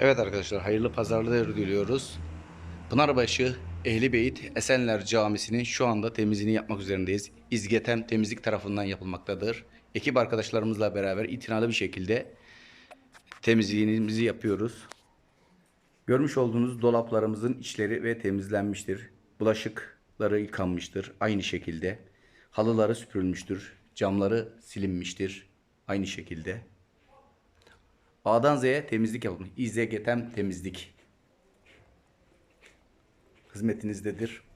Evet arkadaşlar hayırlı pazarlar diliyoruz. Pınarbaşı Ehli Beyit Esenler Camisi'nin şu anda temizliğini yapmak üzerindeyiz. İzgetem temizlik tarafından yapılmaktadır. Ekip arkadaşlarımızla beraber itinalı bir şekilde temizliğimizi yapıyoruz. Görmüş olduğunuz dolaplarımızın içleri ve temizlenmiştir. Bulaşıkları yıkanmıştır aynı şekilde. Halıları süpürülmüştür. Camları silinmiştir aynı şekilde. A'dan Z'ye temizlik yapılmış. İZGTM temizlik. Hizmetinizdedir.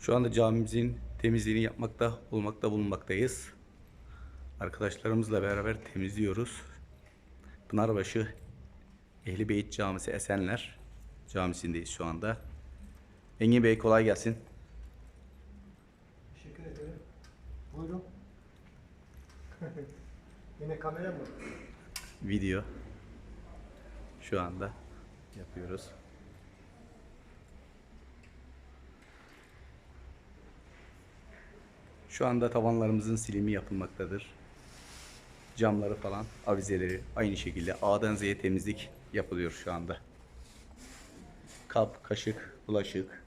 Şu anda camimizin temizliğini yapmakta olmakta bulunmaktayız. Arkadaşlarımızla beraber temizliyoruz. Pınarbaşı Ehli Beyit Camisi Esenler Camisi'ndeyiz şu anda. Engin Bey kolay gelsin. Teşekkür ederim. Buyurun. Yine kamera mı? Video şu anda yapıyoruz. Şu anda tavanlarımızın silimi yapılmaktadır. Camları falan, avizeleri aynı şekilde A'dan Z'ye temizlik yapılıyor şu anda. Kap, kaşık, bulaşık.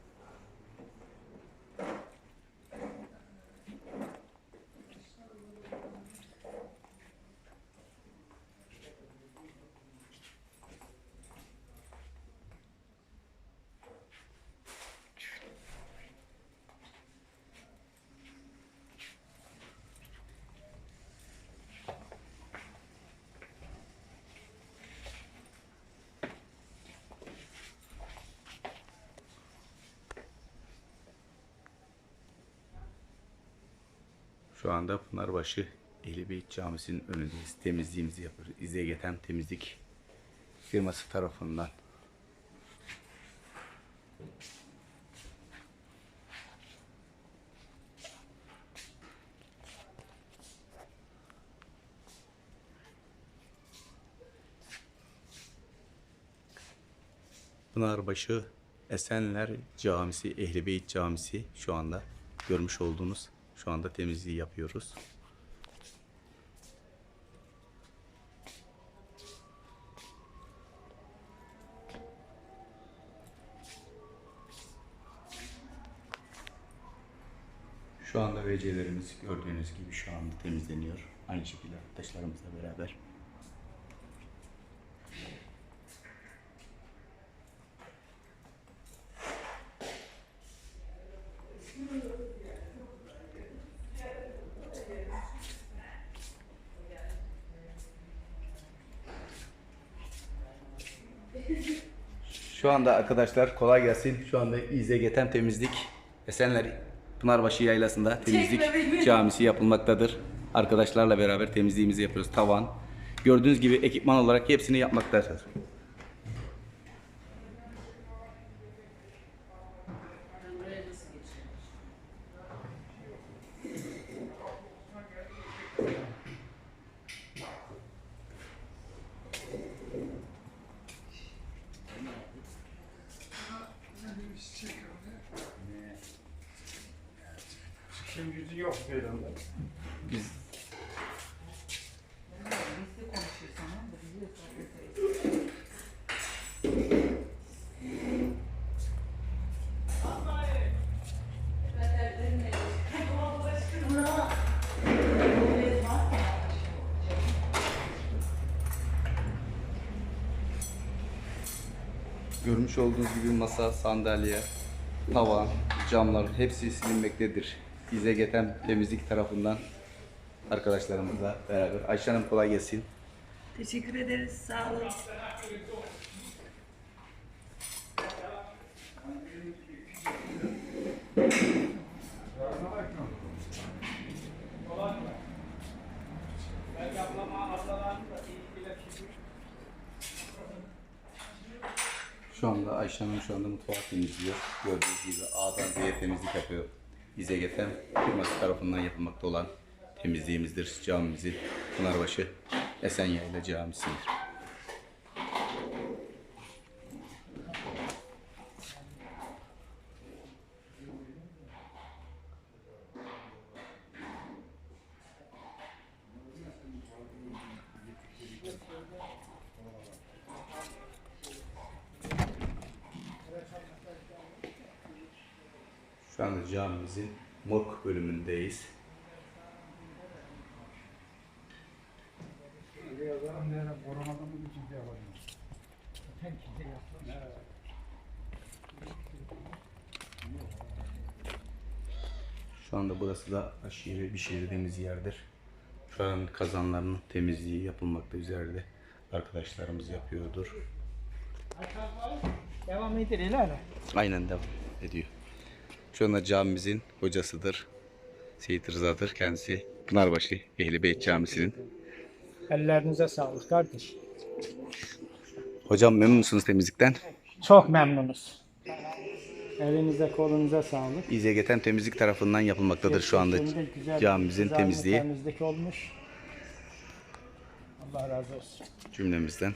Şu anda Pınarbaşı Ehli Beyt Camisi'nin önündeyiz. Temizliğimizi yapıyoruz. İzegeten Temizlik firması tarafından. Pınarbaşı Esenler Camisi, Ehli Beyt Camisi şu anda görmüş olduğunuz şu anda temizliği yapıyoruz. Şu anda VC'lerimiz gördüğünüz gibi şu anda temizleniyor. Aynı şekilde arkadaşlarımızla beraber. Şu anda arkadaşlar kolay gelsin. Şu anda İZGTM temizlik Esenler Pınarbaşı Yaylası'nda temizlik camisi yapılmaktadır. Arkadaşlarla beraber temizliğimizi yapıyoruz. Tavan. Gördüğünüz gibi ekipman olarak hepsini yapmaktadır. Yüzü yok meydanda. Biz Görmüş olduğunuz gibi masa, sandalye, tavan, camlar hepsi silinmektedir. İzlegetem temizlik tarafından arkadaşlarımızla beraber. Ayşe Hanım kolay gelsin. Teşekkür ederiz. Sağ olun. Şu anda Ayşe Hanım şu anda mutfağı temizliyor. Gördüğünüz gibi A'dan Z'ye temizlik yapıyor. İzegetem firması tarafından yapılmakta olan temizliğimizdir. Camimizin Pınarbaşı Esenyayla Camisi'dir. Anda camimizin morg bölümündeyiz. Şu anda burası da aşırı pişirdiğimiz yerdir. Şu an kazanların temizliği yapılmakta üzerinde. Arkadaşlarımız yapıyordur. Devam ilerle. Aynen devam ediyor. Şu anda camimizin hocasıdır. Seyit Rıza'dır. Kendisi Pınarbaşı Ehli Beyt Camisi'nin. Ellerinize sağlık kardeş. Hocam memnun musunuz temizlikten? Çok memnunuz. Elinize kolunuza sağlık. İzegeten temizlik tarafından yapılmaktadır şu anda güzel, camimizin güzel bir temizliği Temizlik olmuş. Allah razı olsun. cümlemizden.